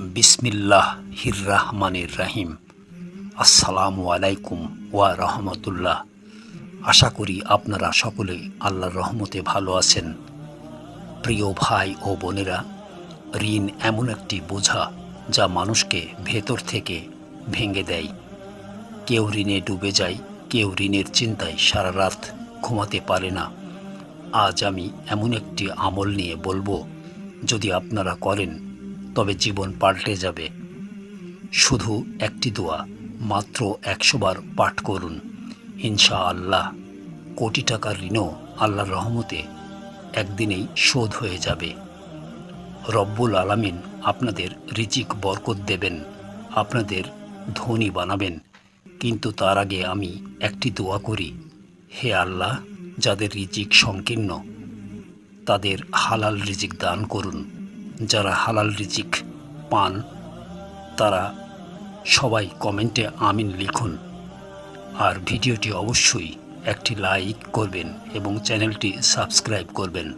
বিসমিল্লাহ হির রাহমানির রাহিম। আসসালামু আলাইকুম ওয়া রহমতুল্লাহ। আশা করি আপনারা সকলে আল্লাহর রহমতে ভালো আছেন। প্রিয় ভাই ও বোনেরা, ঋণ এমন একটি বোঝা যা মানুষকে ভেতর থেকে ভেঙে দেয়। কেউ ঋণে ডুবে যায়, কেউ ঋণের চিন্তায় সারা রাত ঘুমাতে পারে না। আজ আমি এমন একটি আমল নিয়ে বলব, যদি আপনারা করেন তবে জীবন পাল্টে যাবে। শুধু একটি দোয়া, মাত্র একশো বার পাঠ করুন। ইনশা আল্লাহ কোটি টাকার ঋণও আল্লাহর রহমতে একদিনেই শোধ হয়ে যাবে। রব্বুল আলামিন আপনাদের রিজিক বরকত দেবেন, আপনাদের ধনী বানাবেন। কিন্তু তার আগে আমি একটি দোয়া করি, হে আল্লাহ, যাদের রিজিক সংকীর্ণ, তাদের হালাল রিজিক দান করুন। যারা হালাল রিজিক পান, তারা সবাই কমেন্টে আমিন লিখুন। আর ভিডিওটি অবশ্যই একটি লাইক করবেন এবং চ্যানেলটি সাবস্ক্রাইব করবেন।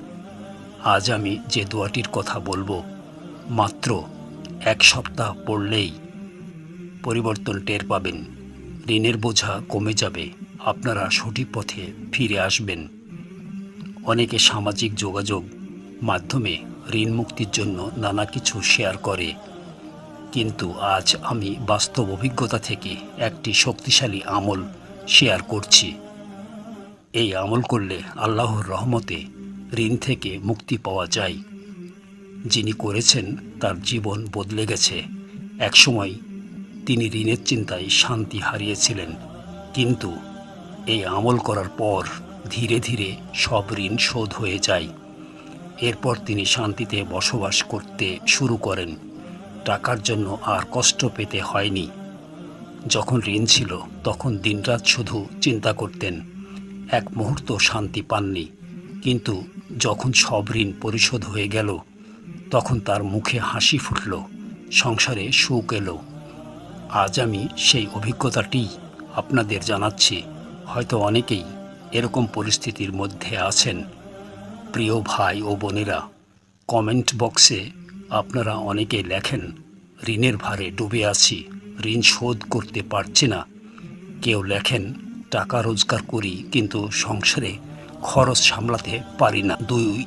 আজ আমি যে দোয়াটির কথা বলব, মাত্র এক সপ্তাহ পড়লেই পরিবর্তন টের পাবেন। ঋণের বোঝা কমে যাবে, আপনারা সঠিক পথে ফিরে আসবেন। অনেকে সামাজিক যোগাযোগ মাধ্যমে ঋণ মুক্তির জন্য নানা কিছু শেয়ার করে। কিন্তু আজ আমি বাস্তব অভিজ্ঞতা থেকে একটি শক্তিশালী আমল শেয়ার করছি। এই আমল করলে আল্লাহর রহমতে ঋণ থেকে মুক্তি পাওয়া যায়। যিনি করেছেন, তার জীবন বদলে গেছে। একসময় তিনি ঋণের চিন্তায় শান্তি হারিয়েছিলেন। কিন্তু এই আমল করার পর ধীরে ধীরে সব ঋণ শোধ হয়ে যায়। এরপর তিনি শান্তিতে বসবাস করতে শুরু করেন। টাকার জন্য আর কষ্ট পেতে হয়নি। যখন ঋণ ছিল, তখন দিনরাত শুধু চিন্তা করতেন। এক মুহূর্ত শান্তি পাননি, কিন্তু যখন সব ঋণ পরিশোধ হয়ে গেল, তখন তার মুখে হাসি ফুটল, সংসারে সুখ এলো। আজ আমি সেই অভিজ্ঞতাটি আপনাদের জানাচ্ছি। হয়তো অনেকেই এরকম পরিস্থিতির মধ্যে আছেন। প্রিয় ভাই ও বোনেরা, কমেন্ট বক্সে আপনারা অনেকে লেখেন, ঋণের ভারে ডুবে আছি, ঋণ শোধ করতে পারছি না। কেউ লেখেন, টাকা রোজগার করি, কিন্তু সংসারে খরচ সামলাতে পারি না। দুই,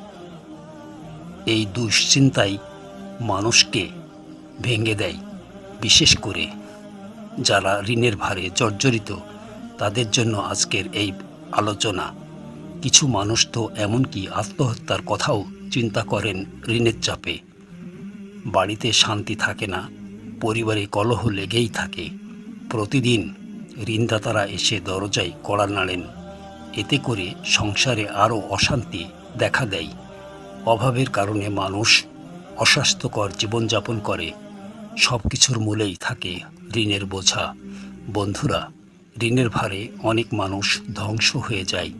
এই দুশ্চিন্তাই মানুষকে ভেঙে দেয়। বিশেষ করে যারা ঋণের ভারে জর্জরিত, তাদের জন্য আজকের এই আলোচনা। কিছু মানুষ তো এমনকি আত্মহত্যার কথাও চিন্তা করেন ঋণের চাপে। বাড়িতে শান্তি থাকে না, পরিবারে কলহ লেগেই থাকে। প্রতিদিন ঋণদাতারা এসে দরজায় কড়া নাড়েন। এতে করে সংসারে আরও অশান্তি দেখা দেয়। অভাবের কারণে মানুষ অস্বাস্থ্যকর জীবনযাপন করে। সব কিছুর মূলেই থাকে ঋণের বোঝা। বন্ধুরা, ঋণের ভারে অনেক মানুষ ধ্বংস হয়ে যায়।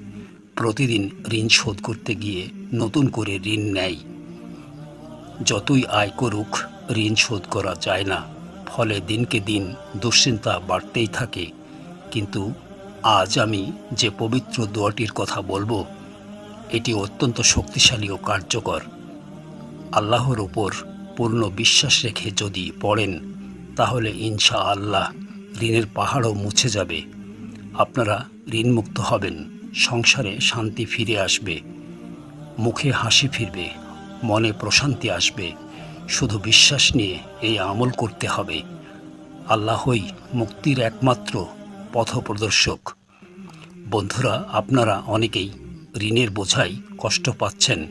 প্রতিদিন ঋণ শোধ করতে গিয়ে নতুন করে ঋণ নেয়। যতই আয় করুক, ঋণ শোধ করা যায় না। ফলে দিনকে দিন দুশ্চিন্তা বাড়তেই থাকে। কিন্তু আজ আমি যে পবিত্র দোয়াটির কথা বলব, এটি অত্যন্ত শক্তিশালী ও কার্যকর। আল্লাহর ওপর পূর্ণ বিশ্বাস রেখে যদি পড়েন, তাহলে ইনশা আল্লাহ ঋণের পাহাড়ও মুছে যাবে। আপনারা ঋণমুক্ত হবেন। সংসারে শান্তি ফিরে আসবে। মুখে হাসি ফিরবে, মনে প্রশান্তি আসবে। শুধু বিশ্বাস নিয়ে এই আমল করতে হবে। আল্লাহই মুক্তির একমাত্র পথপ্রদর্শক। বন্ধুরা, আপনারা অনেকেই ঋণের বোঝাই কষ্ট পাচ্ছেন,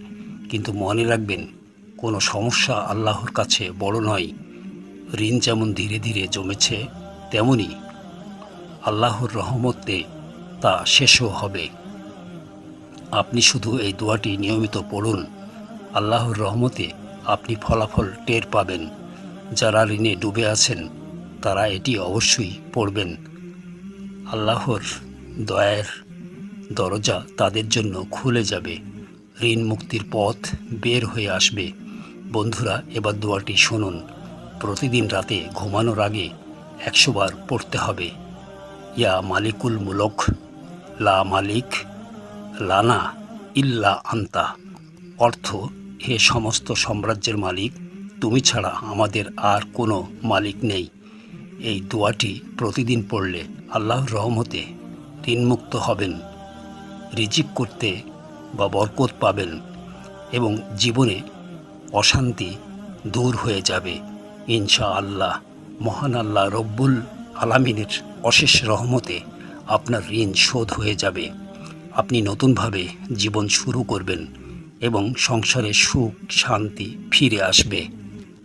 কিন্তু মনে রাখবেন, কোনো সমস্যা আল্লাহর কাছে বড় নয়। ঋণ যেমন ধীরে ধীরে জমেছে, তেমনি আল্লাহর রহমতে তা শেষও হবে। আপনি শুধু এই দোয়াটি নিয়মিত পড়ুন। আল্লাহর রহমতে আপনি ফলাফল টের পাবেন। যারা ঋণে ডুবে আছেন, তারা এটি অবশ্যই পড়বেন। আল্লাহর দয়ার দরজা তাদের জন্য খুলে যাবে। ঋণ মুক্তির পথ বের হয়ে আসবে। বন্ধুরা, এবার দোয়াটি শুনুন। প্রতিদিন রাতে ঘুমানোর আগে একশো বার পড়তে হবে। ইয়া মালিকুল মুলক। লা মালিক, লানা ইল্লা আন্তা। অর্থ, হে সমস্ত সাম্রাজ্যের মালিক, তুমি ছাড়া আমাদের আর কোনো মালিক নেই। এই দোয়াটি প্রতিদিন পড়লে আল্লাহর রহমতে ঋণমুক্ত হবেন, রিজিক করতে বা বরকত পাবেন এবং জীবনে অশান্তি দূর হয়ে যাবে। ইনশা আল্লাহ, মহান আল্লাহ রব্বুল আলামিনের অশেষ রহমতে আপনার ঋণ শোধ হয়ে যাবে। আপনি নতুনভাবে জীবন শুরু করবেন এবং সংসারে সুখ, শান্তি ফিরে আসবে।